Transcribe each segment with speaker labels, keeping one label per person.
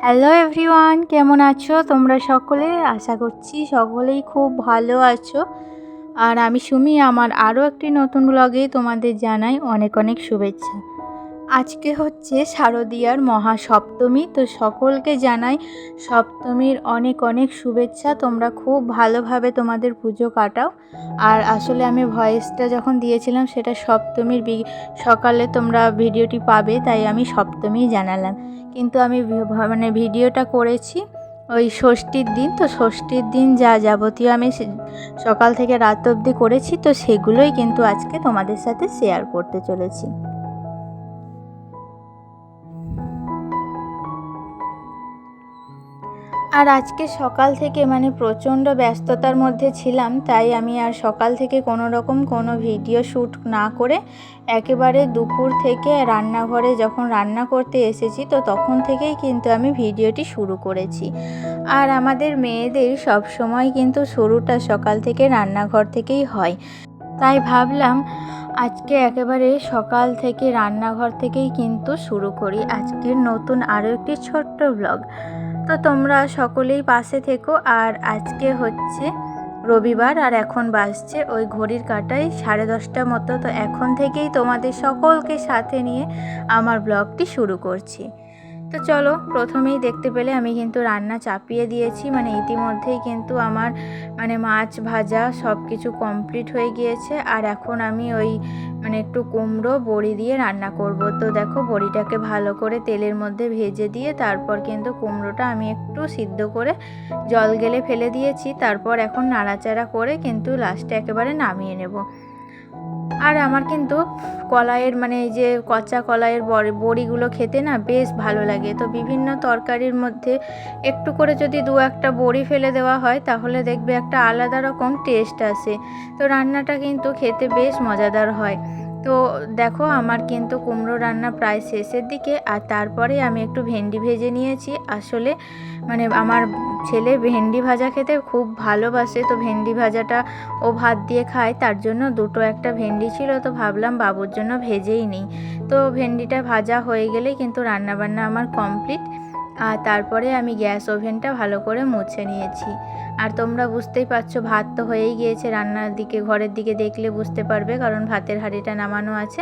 Speaker 1: Hello everyone কেমন আছো? তোমরা সকলে? আশা করছি সকলেই খুব ভালো আছো। আর আমি সুমি, আমার আরও একটি নতুন ব্লগে তোমাদের জানাই অনেক অনেক শুভেচ্ছা। আজকে হচ্ছে শারদীয়ার মহাসপ্তমী, তো সকলকে জানাই সপ্তমীর অনেক অনেক শুভেচ্ছা। তোমরা খুব ভালোভাবে তোমাদের পুজো কাটাও। আর আসলে আমি ভয়েসটা যখন দিয়েছিলাম, সেটা সপ্তমীর সকালে তোমরা ভিডিওটি পাবে, তাই আমি সপ্তমী জানালাম। কিন্তু আমি মানে ভিডিওটা করেছি ওই ষষ্ঠীর দিন, তো ষষ্ঠীর দিন যা যাবতীয় আমি সকাল থেকে রাত অবধি করেছি, তো সেগুলোই কিন্তু আজকে তোমাদের সাথে শেয়ার করতে চলেছি। আর আজকে সকাল থেকে মানে প্রচণ্ড ব্যস্ততার মধ্যে ছিলাম, তাই আমি আর সকাল থেকে কোনো রকম কোনো ভিডিও শ্যুট না করে একেবারে দুপুর থেকে রান্নাঘরে যখন রান্না করতে এসেছি, তো তখন থেকেই কিন্তু আমি ভিডিওটি শুরু করেছি। আর আমাদের মেয়েদের সব সময় কিন্তু শুরুটা সকাল থেকে রান্নাঘর থেকেই হয়। তাই ভাবলাম আজকে একেবারে সকাল থেকে রান্নাঘর থেকেই কিন্তু শুরু করি। আজকের নতুন আরও একটি ছোট্ট ব্লগ। তো তোমরা সকলেই পাশে থেকো। আর আজকে হচ্ছে রবিবার, আর এখন বাসছে ওই ঘড়ির কাটাই সাড়ে দশটা মতো। তো এখন থেকেই তোমাদের সকলকে সাথে নিয়ে আমার ব্লগটি শুরু করছি। তো চলো, প্রথমেই দেখতে পেলে আমি কিন্তু রান্না চাপিয়ে দিয়েছি। মানে ইতিমধ্যেই কিন্তু আমার মানে মাছ ভাজা সব কিছু কমপ্লিট হয়ে গিয়েছে। আর এখন আমি ওই মানে একটু কুমড়ো, বড়ি দিয়ে রান্না করব। তো দেখো, বড়িটাকে ভালো করে তেলের মধ্যে ভেজে দিয়ে তারপর কিন্তু কুমড়োটা আমি একটু সিদ্ধ করে জল গেলে ফেলে দিয়েছি। তারপর এখন নাড়াচাড়া করে কিন্তু লাস্টে একেবারে নামিয়ে নেব। আর আমার কিন্তু কলাইয়ের মানে এই যে কচা কলাইয়ের বড়ি, বড়িগুলো খেতে না বেশ ভালো লাগে। তো বিভিন্ন তরকারির মধ্যে একটু করে যদি দু একটা বড়ি ফেলে দেওয়া হয়, তাহলে দেখবে একটা আলাদা রকম টেস্ট আসে। তো রান্নাটা কিন্তু খেতে বেশ মজাদার হয়। তো দেখো আমার কিন্তু কুমড়ো রান্না প্রায় শেষের দিকে, আর তারপরে আমি একটু ভেন্ডি ভেজে নিয়েছি। আসলে মানে আমার ছেলে ভেন্ডি ভাজা খেতে খুব ভালোবাসে, তো ভেন্ডি ভাজাটা ও ভাত দিয়ে খায়, তার জন্য দুটো একটা ভেন্ডি ছিল, তো ভাবলাম বাবুর জন্য ভেজেই নিই। তো ভেন্ডিটা ভাজা হয়ে গেলেই কিন্তু রান্নাবান্না আমার কমপ্লিট। আর তারপরে আমি গ্যাস ওভেনটা ভালো করে মুছে নিয়েছি। আর তোমরা বুঝতেই পারছ, ভাত তো হয়েই গিয়েছে রান্নার দিকে, ঘরের দিকে দেখলে বুঝতে পারবে কারণ ভাতের হাঁড়িটা নামানো আছে।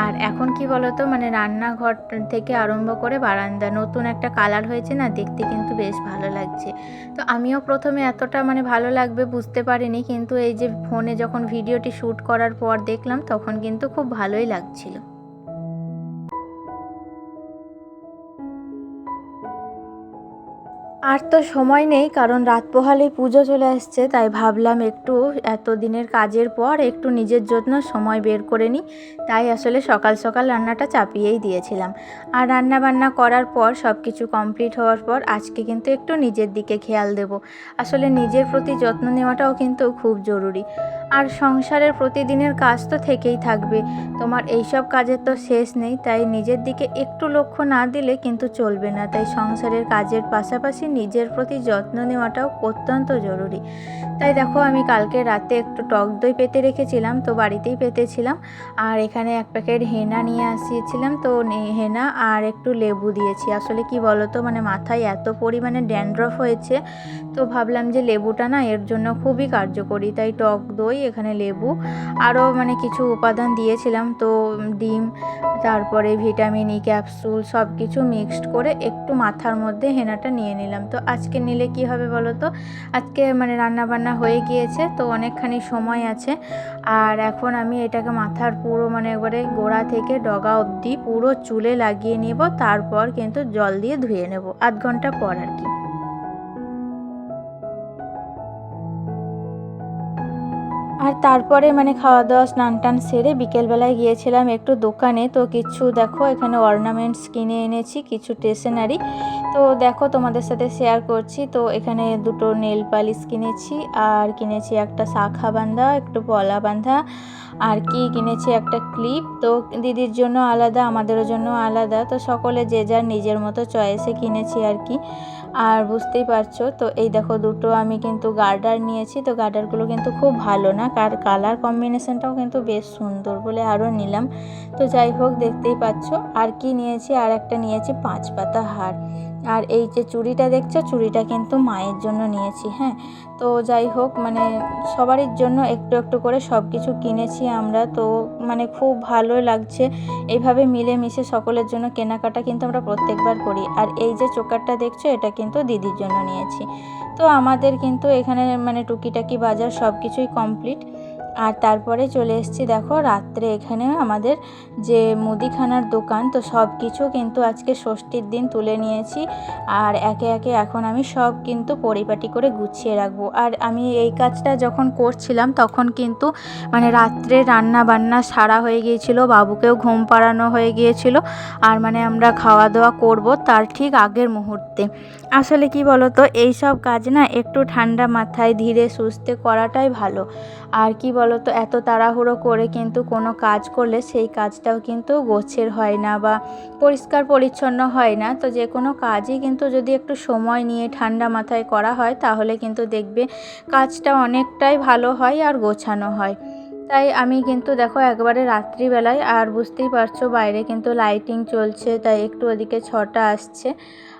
Speaker 1: আর এখন কি বলতো মানে রান্নাঘর থেকে আরম্ভ করে বারান্দা, নতুন একটা কালার হয়েছে না, দেখতে কিন্তু বেশ ভালো লাগছে। তো আমিও প্রথমে এতটা মানে ভালো লাগবে বুঝতে পারিনি, কিন্তু এই যে ফোনে যখন ভিডিওটি শ্যুট করার পর দেখলাম, তখন কিন্তু খুব ভালোই লাগছিল। আর তো সময় নেই, কারণ রাত পোহালেই পুজো চলে আসছে, তাই ভাবলাম একটু এত দিনের কাজের পর একটু নিজের জন্য সময় বের করে নিই, তাই আসলে সকাল সকাল রান্নাটা চাপিয়েই দিয়েছিলাম। আর রান্না বান্না করার পর সব কিছু কমপ্লিট হওয়ার পর, আজকে কিন্তু একটু নিজের দিকে খেয়াল দেব। আসলে নিজের প্রতি যত্ন নেওয়াটাও কিন্তু খুব জরুরি। আর সংসারের প্রতিদিনের কাজ তো থেকেই থাকবে, তোমার এইসব কাজের তো শেষ নেই, তাই নিজের দিকে একটু লক্ষ্য না দিলে কিন্তু চলবে না, তাই সংসারের কাজের পাশাপাশি নিজের প্রতি যত্ন নেওয়াটাও অত্যন্ত জরুরি। তাই দেখো, আমি কালকে রাতে একটু টক দই পেতে রেখেছিলাম, তো বাড়িতেই পেতেছিলাম। আর এখানে এক প্যাকেট হেনা নিয়ে আসিয়েছিলাম, তো হেনা আর একটু লেবু দিয়েছি। আসলে কি বলো তো মানে মাথায় এত পরিমাণে ড্যান্ড্রফ হয়েছে, তো ভাবলাম যে লেবুটা না এর জন্য খুবই কার্যকরী। তাই টক দই, এখানে লেবু, আরও মানে কিছু উপাদান দিয়েছিলাম, তো ডিম, তারপরে ভিটামিন ই, ক্যাপসুল সব কিছু মিক্সড করে একটু মাথার মধ্যে হেনাটা নিয়ে নিলাম। তো আজকে নিলে কি হবে বলো তো? আজকে মানে রান্না বান্না হয়ে গিয়েছে, তো অনেকখানি সময় আছে। আর এখন আমি এটাকে মাথার পুরো মানে একবারে গোড়া থেকে ডগা অবধি পুরো চুলে লাগিয়ে নেব, তারপর কিন্তু জল দিয়ে ধুয়ে নেব। আধ ঘণ্টা পর আর কি। আর তারপরে মানে খাওয়া দাওয়া স্নান টান সেরে বিকেলবেলায় গিয়েছিলাম একটু দোকানে। তো কিছু দেখো, এখানে অর্নামেন্টস কিনে এনেছি, কিছু স্টেশনারি তো দেখো, তোমাদের সাথে শেয়ার করছি। তো এখানে দুটো নেল পালিশ কিনেছি, আর কিনেছি একটা শাখা বাঁধা একটু পলা বাঁধা আর কি কিনেছি, একটা ক্লিপ তো দিদির জন্য আলাদা, আমাদেরও জন্য আলাদা। তো সকলে যে যার নিজের মতো চয়েসে কিনেছি আর কি। আর বুঝতেই পারছ, তো এই দেখো, দুটো আমি কিন্তু গার্ডার নিয়েছি। তো গার্ডারগুলো কিন্তু খুব ভালো না কার কালার কম্বিনেশনটাও কিন্তু বেশ সুন্দর বলে আরও নিলাম। তো যাই হোক, দেখতেই পাচ্ছ। আর কি নিয়েছি? আর একটা নিয়েছি পাঁচ পাতা হার। আর এই যে চুড়িটা দেখছ, চুড়িটা কিন্তু মায়ের জন্য নিয়েছি হ্যাঁ? তো যাই হোক মানে সবারই জন্য একটু একটু করে সব কিছু কিনেছি আমরা, তো মানে খুব ভালো লাগছে। এইভাবে মিলেমিশে সকলের জন্য কেনাকাটা কিন্তু আমরা প্রত্যেকবার করি। আর এই যে চোকারটা দেখছ, এটা কিন্তু দিদির জন্য নিয়েছি। তো আমাদের কিন্তু এখানে মানে টুকিটাকি বাজার সব কিছুই কমপ্লিট আর তারপরে চলে এসেছি, দেখো, রাত্রে এখানে আমাদের যে মুদিখানার দোকান, তো সব কিছু কিন্তু আজকে ষষ্ঠীর দিন তুলে নিয়েছি। আর একে একে এখন আমি সব কিন্তু পরিপাটি করে গুছিয়ে রাখব। আর আমি এই কাজটা যখন করছিলাম, তখন কিন্তু মানে রাত্রে রান্না বান্না সারা হয়ে গিয়েছিল, বাবুকেও ঘুম পাড়ানো হয়ে গিয়েছিল, আর মানে আমরা খাওয়া দাওয়া করব তার ঠিক আগের মুহূর্তে। আসলে কি বলো তো এইসব কাজ না একটু ঠান্ডা মাথায় ধীরে সুস্থে করাটাই ভালো। আর কি বলো তো এত তাড়াহুড়ো করে কিন্তু কোনো কাজ করলে সেই কাজটাও কিন্তু গোছের হয় না বা পরিষ্কার পরিচ্ছন্ন হয় না। তো যে কোনো কাজই কিন্তু যদি একটু সময় নিয়ে ঠান্ডা মাথায় করা হয়, তাহলে কিন্তু দেখবে কাজটা অনেকটাই ভালো হয় আর গোছানো হয়। তাই আমি কিন্তু দেখো একবারে রাত্রিবেলায়, আর বুঝতেই পারছ বাইরে কিন্তু লাইটিং চলছে, তাই একটু ওদিকে ছটা আসছে।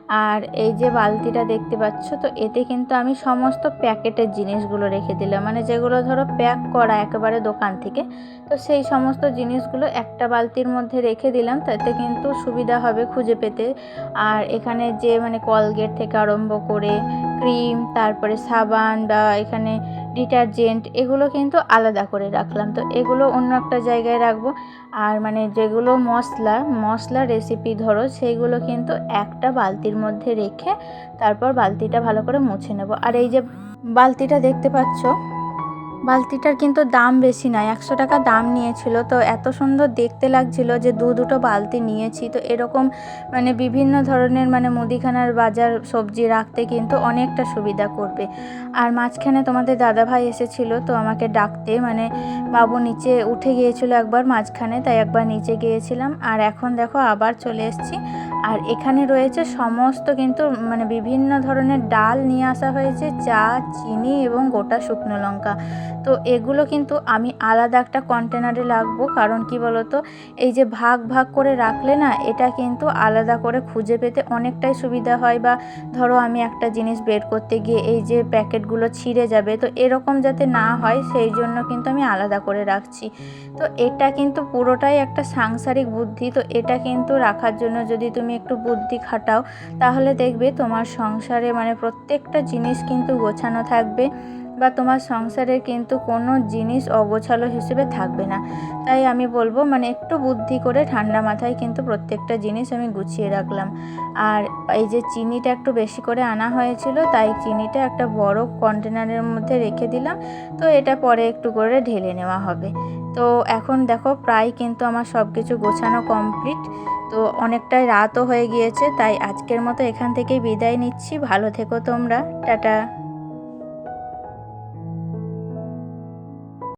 Speaker 1: আর এই যে বালতিটা দেখতে পাচ্ছ, তো এতে কিন্তু আমি সমস্ত প্যাকেটের জিনিসগুলো রেখে দিলাম। মানে যেগুলো ধরো প্যাক করা একেবারে দোকান থেকে, তো সেই সমস্ত জিনিসগুলো একটা বালতির মধ্যে রেখে দিলাম। তাতে কিন্তু সুবিধা হবে খুঁজে পেতে। আর এখানে যে মানে কলগেট থেকে আরম্ভ করে ক্রিম তারপরে সাবান বা এখানে ডিটারজেন্ট, এগুলো কিন্তু আলাদা করে রাখলাম। তো এগুলো অন্য একটা জায়গায় রাখব। আর মানে যেগুলো মশলা মশলা রেসিপি ধরো, সেইগুলো কিন্তু একটা বালতির মধ্যে রেখে তারপর বালতিটা ভালো করে মুছে নেব। আর এই যে বালতিটা দেখতে পাচ্ছ বালতিটার কিন্তু দাম বেশি নয় একশো টাকা দাম নিয়েছিল। তো এত সুন্দর দেখতে লাগছিল যে দু দুটো বালতি নিয়েছি। তো এরকম মানে বিভিন্ন ধরনের মানে মুদিখানার বাজার সবজি রাখতে কিন্তু অনেকটা সুবিধা করবে। আর মাঝখানে তোমাদের দাদাভাই এসেছিল, তো আমাকে ডাকতে মানে বাবু নিচে উঠে গিয়েছিল একবার মাঝখানে, তাই একবার নিচে গিয়েছিলাম। আর এখন দেখো আবার চলে এসেছি। আর এখানে রয়েছে সমস্ত কিন্তু মানে বিভিন্ন ধরনের ডাল নিয়ে আসা হয়েছে, চা, চিনি এবং গোটা শুকনো লঙ্কা। তো এগুলো কিন্তু আমি আলাদা একটা কন্টেনারে রাখব। কারণ কি বলতো? এই যে ভাগ ভাগ করে রাখলে না, এটা কিন্তু আলাদা করে খুঁজে পেতে অনেকটাই সুবিধা হয় বা ধরো আমি একটা জিনিস বের করতে গিয়ে এই যে প্যাকেটগুলো ছিঁড়ে যাবে, তো এরকম যাতে না হয়, সেই জন্য কিন্তু আমি আলাদা করে রাখছি। তো এটা কিন্তু পুরোটাই একটা সাংসারিক বুদ্ধি, তো এটা কিন্তু রাখার জন্য যদি তুমি একটু বুদ্ধি খাটাও, তাহলে দেখবে তোমার সংসারে মানে প্রত্যেকটা জিনিস কিন্তু গোছানো থাকবে। বা তোমার সংসারে কিন্তু কোনো জিনিস অগোছালো হিসেবে থাকবে না। তাই আমি বলব মানে একটু বুদ্ধি করে ঠান্ডা মাথায় কিন্তু প্রত্যেকটা জিনিস আমি গুছিয়ে রাখলাম। আর এই যে চিনিটা একটু বেশি করে আনা হয়েছিল, তাই চিনিটা একটা বড় কন্টেনারের মধ্যে রেখে দিলাম। তো এটা পরে একটু করে ঢেলে নেওয়া হবে। তো এখন দেখো, প্রায় কিন্তু আমার সব কিছু গোছানো কমপ্লিট। তো অনেকটাই রাতও হয়ে গিয়েছে, তাই আজকের মতো এখান থেকেই বিদায় নিচ্ছি। ভালো থেকো তোমরা। টাটা।